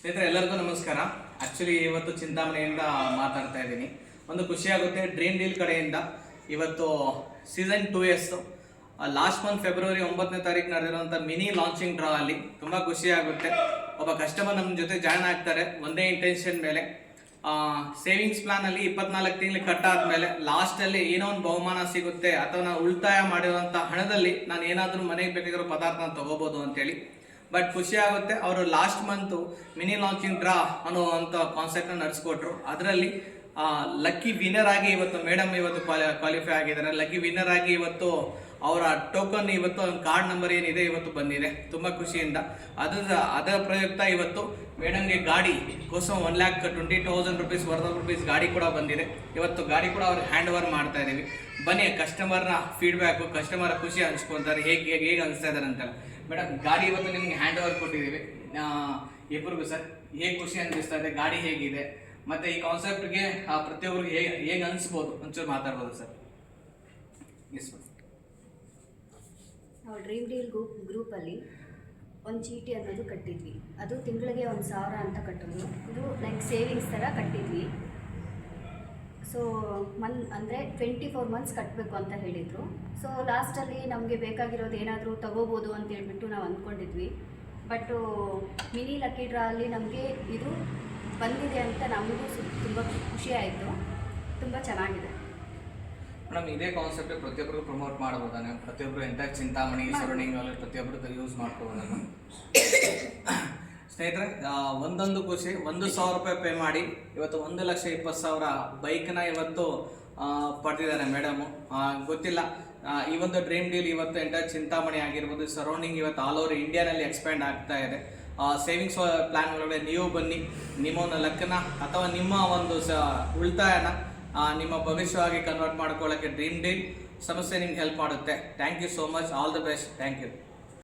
ಸ್ನೇಹಿತರೆ, ಎಲ್ಲರಿಗೂ ನಮಸ್ಕಾರ. ಆಕ್ಚುಲಿ ಇವತ್ತು ಚಿಂತಾಮಣಿಯಿಂದ ಮಾತಾಡ್ತಾ ಇದ್ದೀನಿ. ಒಂದು ಖುಷಿ ಆಗುತ್ತೆ ಡ್ರೀಮ್ ಡೀಲ್ ಕಡೆಯಿಂದ. ಇವತ್ತು season two as last month February ಒಂಬತ್ತನೇ ತಾರೀಕು ನಡೆದಿರುವಂಥ ಮಿನಿ ಲಾಂಚಿಂಗ್ ಡ್ರಾ ಅಲ್ಲಿ ತುಂಬ ಖುಷಿ ಆಗುತ್ತೆ. ಒಬ್ಬ ಕಸ್ಟಮರ್ ನಮ್ಮ ಜೊತೆ ಜಾಯ್ನ್ ಆಗ್ತಾರೆ, ಒಂದೇ ಇಂಟೆನ್ಷನ್ ಮೇಲೆ. ಸೇವಿಂಗ್ಸ್ ಪ್ಲಾನ್ ಅಲ್ಲಿ ಇಪ್ಪತ್ನಾಲ್ಕು ತಿಂಗಳು ಲಾಸ್ಟ್ ಅಲ್ಲಿ ಏನೋ ಒಂದು ಬಹುಮಾನ ಸಿಗುತ್ತೆ, ಅಥವಾ ನಾನು ಉಳಿತಾಯ ಮಾಡಿರುವಂಥ ಹಣದಲ್ಲಿ ನಾನು ಏನಾದ್ರೂ ಮನೆಗೆ ಬೇಕಾಗಿರೋ ಪದಾರ್ಥನ ತಗೋಬಹುದು ಅಂತೇಳಿ. ಬಟ್ ಖುಷಿ ಆಗುತ್ತೆ, ಅವರು last month mini launching draw ಅನ್ನುವಂಥ ಕಾನ್ಸೆಪ್ಟ್ ನಡೆಸ್ಕೊಟ್ರು. ಅದರಲ್ಲಿ ಲಕ್ಕಿ ವಿನ್ನರ್ ಆಗಿ ಇವತ್ತು ಮೇಡಮ್ ಇವತ್ತು ಕ್ವಾಲಿಫೈ ಆಗಿದ್ದಾರೆ. ಲಕ್ಕಿ ವಿನ್ನರ್ ಆಗಿ ಇವತ್ತು ಅವರ ಟೋಕನ್ ಇವತ್ತು ಕಾರ್ಡ್ ನಂಬರ್ ಏನಿದೆ ಇವತ್ತು ಬಂದಿದೆ. ತುಂಬ ಖುಷಿಯಿಂದ. ಅದರ ಅದರ ಪ್ರಯುಕ್ತ ಇವತ್ತು ಮೇಡಮ್ಗೆ ಗಾಡಿ Kosam one lakh twenty thousand rupees off rupees ಗಾಡಿ ಕೂಡ ಬಂದಿದೆ. ಇವತ್ತು ಗಾಡಿ ಕೂಡ ಅವ್ರಿಗೆ ಹ್ಯಾಂಡ್ ಓವರ್ ಮಾಡ್ತಾ ಇದ್ದೀವಿ. ಬನ್ನಿ ಕಸ್ಟಮರ್ನ ಫೀಡ್ಬ್ಯಾಕು ಕಸ್ಟಮರ್ ಖುಷಿ ಹಂಚ್ಕೊಂತಾರೆ. ಹೇಗೆ ಹೇಗೆ ಹೇಗೆ ಅನಿಸ್ತಾ ಇದ್ದಾರೆ ಅಂತೆಲ್ಲ. ಮೇಡಮ್, ಗಾಡಿ ಇವತ್ತು ನಿಮ್ಗೆ ಹ್ಯಾಂಡ್ ಓವರ್ ಕೊಟ್ಟಿದ್ದೀವಿ ಇಬ್ಬರಿಗೂ ಸರ್, ಹೇಗೆ ಖುಷಿ ಅನಿಸ್ತಾ ಇದೆ, ಗಾಡಿ ಹೇಗಿದೆ, ಮತ್ತೆ ಈ ಕಾನ್ಸೆಪ್ಟ್ಗೆ ಪ್ರತಿಯೊಬ್ಬರಿಗೆ ಹೇಗೆ ಹೇಗೆ ಅನಿಸ್ಬೋದು? ಒಂಚೂರು ಮಾತಾಡ್ಬೋದು ಸರ್? ಮೇಡಮ್ ನಾವು ಡ್ರೀಮ್ ಡೀಲ್ ಗ್ರೂಪ್ ಗ್ರೂಪಲ್ಲಿ ಒಂದು ಚೀಟಿ ಅನ್ನೋದು ಕಟ್ಟಿದ್ವಿ. ಅದು ತಿಂಗಳಿಗೆ ಒಂದು ಸಾವಿರ ಅಂತ ಕಟ್ಟೋದು. ಇದು ಲೈಕ್ ಸೇವಿಂಗ್ಸ್ ಥರ ಕಟ್ಟಿದ್ವಿ. ಸೊ ಮನ್ ಅಂದರೆ ಟ್ವೆಂಟಿ ಫೋರ್ ಮಂತ್ಸ್ ಕಟ್ಟಬೇಕು ಅಂತ ಹೇಳಿದರು. ಸೊ ಲಾಸ್ಟಲ್ಲಿ ನಮಗೆ ಬೇಕಾಗಿರೋದು ಏನಾದರೂ ತಗೋಬೋದು ಅಂತ ಹೇಳ್ಬಿಟ್ಟು ನಾವು ಅಂದ್ಕೊಂಡಿದ್ವಿ. ಬಟ್ ಮಿನಿ ಲಕ್ಕಿ ಡ್ರಾ ಅಲ್ಲಿ ನಮಗೆ ಇದು ಬಂದಿದೆ ಅಂತ ನಮಗೂ ಸು ತುಂಬ ಖುಷಿ ಆಯಿತು. ತುಂಬ ಚೆನ್ನಾಗಿದೆ. ಮೇಡಮ್ ಇದೇ ಕಾನ್ಸೆಪ್ಟ್ ಪ್ರತಿಯೊಬ್ಬರು ಪ್ರಮೋಟ್ ಮಾಡ್ಬೋದಾನೆ ಪ್ರತಿಯೊಬ್ಬರು ಎಂಟರ್ ಚಿಂತಾಮಣಿ ಸರೌಂಡಿಂಗ್ ಅಲ್ಲಿ ಪ್ರತಿಯೊಬ್ಬರು ಯೂಸ್ ಮಾಡ್ಕೋಬೋದಾ ಸ್ನೇಹಿತರೆ ಒಂದೊಂದು ಖುಷಿ ಒಂದು ಸಾವಿರ ರೂಪಾಯಿ ಪೇ ಮಾಡಿ ಇವತ್ತು ಒಂದು ಲಕ್ಷ ಇಪ್ಪತ್ತು ಸಾವಿರ ಬೈಕ್ನ ಇವತ್ತು ಪಡೆದಿದ್ದಾರೆ ಮೇಡಮು ಗೊತ್ತಿಲ್ಲ. ಈ ಒಂದು ಡ್ರೀಮ್ ಡೀಲ್ ಇವತ್ತು ಎಂಟರ್ ಚಿಂತಾಮಣಿ ಆಗಿರ್ಬೋದು ಸರೌಂಡಿಂಗ್ ಇವತ್ತು ಆಲ್ ಓವರ್ ಇಂಡಿಯಾನಲ್ಲಿ ಎಕ್ಸ್ಪ್ಯಾಂಡ್ ಆಗ್ತಾ ಇದೆ. ಸೇವಿಂಗ್ಸ್ ಪ್ಲಾನ್ ಒಳಗಡೆ ನೀವು ಬನ್ನಿ. ನಿಮ್ಮ ಒಂದು ಲಕ್ಕನ ಅಥವಾ ನಿಮ್ಮ ಒಂದು ಸ ಉಳಿತಾಯನ ನಿಮ್ಮ ಭವಿಷ್ಯವಾಗಿ ಕನ್ವರ್ಟ್ ಮಾಡ್ಕೊಳ್ಳೋಕ್ಕೆ ಡ್ರೀಮ್ ಡೀಲ್ ಸಮಸ್ಯೆ ನಿಮ್ಗೆ ಹೆಲ್ಪ್ ಮಾಡುತ್ತೆ. Thank you so much all the best thank you